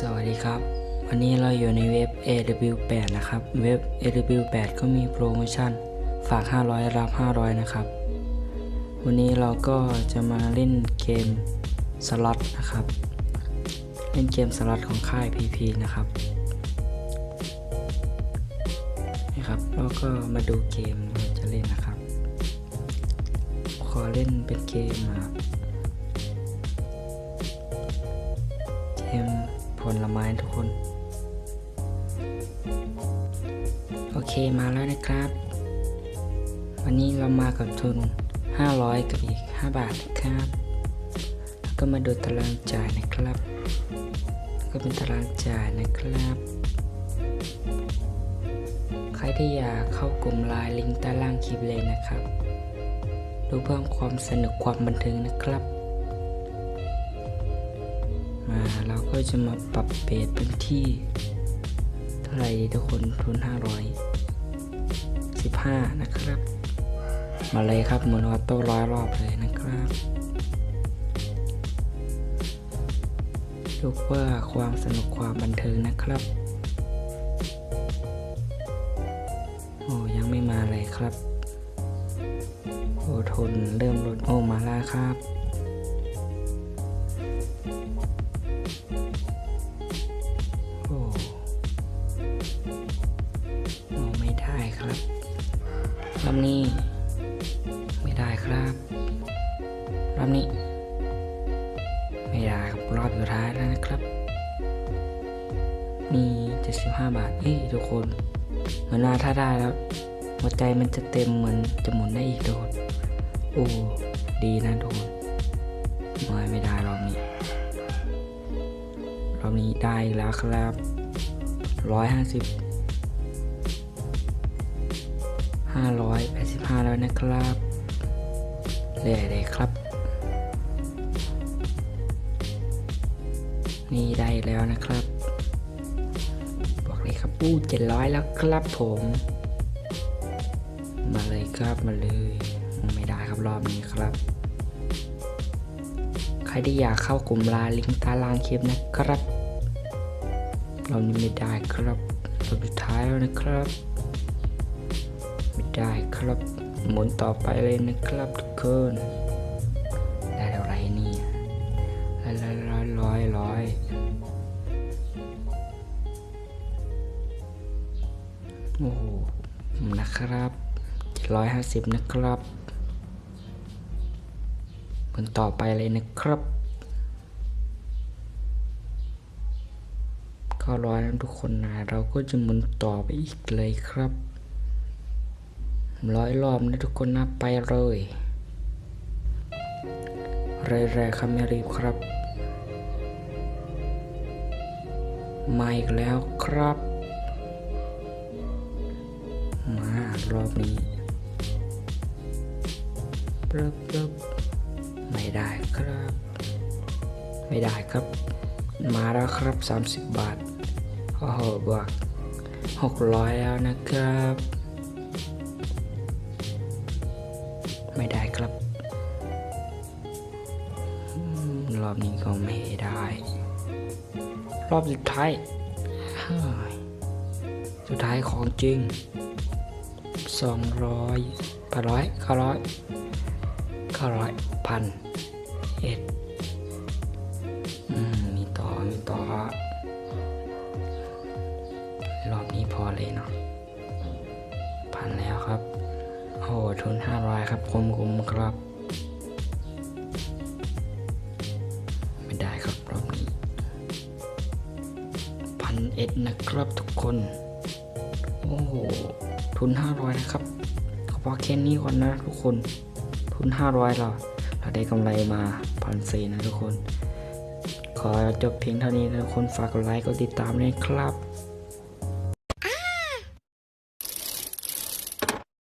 สวัสดีครับ วันนี้เราอยู่ในเว็บ AW8 นะครับ เว็บ AW8 ก็มีโปรโมชั่น ฝาก 500 รับ 500 นะครับ วันนี้เราก็จะมาเล่นเกมสล็อตนะครับ เล่นเกมสล็อตของค่าย PP นะครับนี่ครับแล้วก็มาดูเกมเราจะเล่นนะครับ ขอเล่นเป็นเกมนะครับ ลไม้ทุกคน โอเคมาแล้วนะครับ วันนี้เรามากับทุน 500 กับอีก 5 บาทนะครับแล้วก็มาดูตารางจ่ายนะครับ ก็เป็นตารางจ่ายนะครับ ใครที่อยากเข้ากลุ่มไลน์ลิงก์ใต้ล่างคลิปเลยนะครับ ดูเพิ่มความสนุกความบันเทิงนะครับ มาเราก็จะมาปรับเบสเป็นที่เท่าไหร่ทุกคนทุน500 15 นะครับ มาเลยครับหมุนออโต้ร้อยรอบเลยนะครับดูเพื่อความสนุกความบันเทิงนะครับโอ้ยังไม่มาเลยครับโอ้ทนเริ่มลดโอ้มาแล้วครับ ครับรอบนี้ ไม่ได้ครับรอบนี้ ไม่ได้ครับรอบสุดท้ายแล้วนะครับ นี่75 บาทเฮ้ยทุกคน เหมือนว่าถ้าได้แล้ว หัวใจมันจะเต็มเหมือนจะหมุนได้อีกโดนโอ้ดีนะทุกคนไม่ไม่ได้รอบนี้รอบนี้ได้แล้วครับร้ อยห้าร้อยแปดสิบห้าแล้วนะครับเรื่อยเลยครับ นี่ได้แล้วนะครับ บอกเลยครับปู้เจ็ดร้อยแล้วครับผม มาเลยครับมาเลย ไม่ได้ครับรอบนี้ครับ ใครที่อยากเข้ากลุ่มลน์ลิงก์ต้ล่างคลิปนะครับ เรานี้ไม่ได้ครับรอบสุดท้ายแล้วนะครับ ได้ครับ หมุนต่อไปเลยนะครับทุกคนได้เท่าไรเนี่ยร้อยร้อยร้อยร้อยโอ้โหนะครับ750นะครับหมุนต่อไปเลยนะครับก็ร้อยนะทุกคนนะเราก็จะหมุนต่อไปอีกเลยครับ ร้อยรอบนะทุกคนนะไปเลยเร่ๆครับไม่รีบครับ มาอีกแล้วครับ มารอบนี้เปิบเปิบไม่ได้ครับ ไม่ได้ครับ มาแล้วครับ 30 บาท โอ้โหบวก600 แล้วนะครับ ไม่ได้ครับรอบนี้ก็ไม่ได้ รอบสุดท้ายเฮ้ยสุดท้ายของจริง 200พันร้อยเก้าร้อยเก้าร้อยพันเอ็ดอืมมีต่อ มีต่อ รอบนี้พอเลยเนาะพันแล้วครับ โอ้โหทุนห้าร้อยครับคุ้มคุมครับ ไม่ได้ครับรอบนี้พันเอ็ดนะครับทุกคน โอ้โห ทุนห้าร้อยนะครับเฉพาะแค่นี้ก่อนนะทุกคน ทุนห้าร้อยเรา เราได้กำไรมาพันสี่นะทุกคน ขอจบเพียงเท่านี้นะทุกคน ฝากกดไลค์ กดติดตามด้วยครับ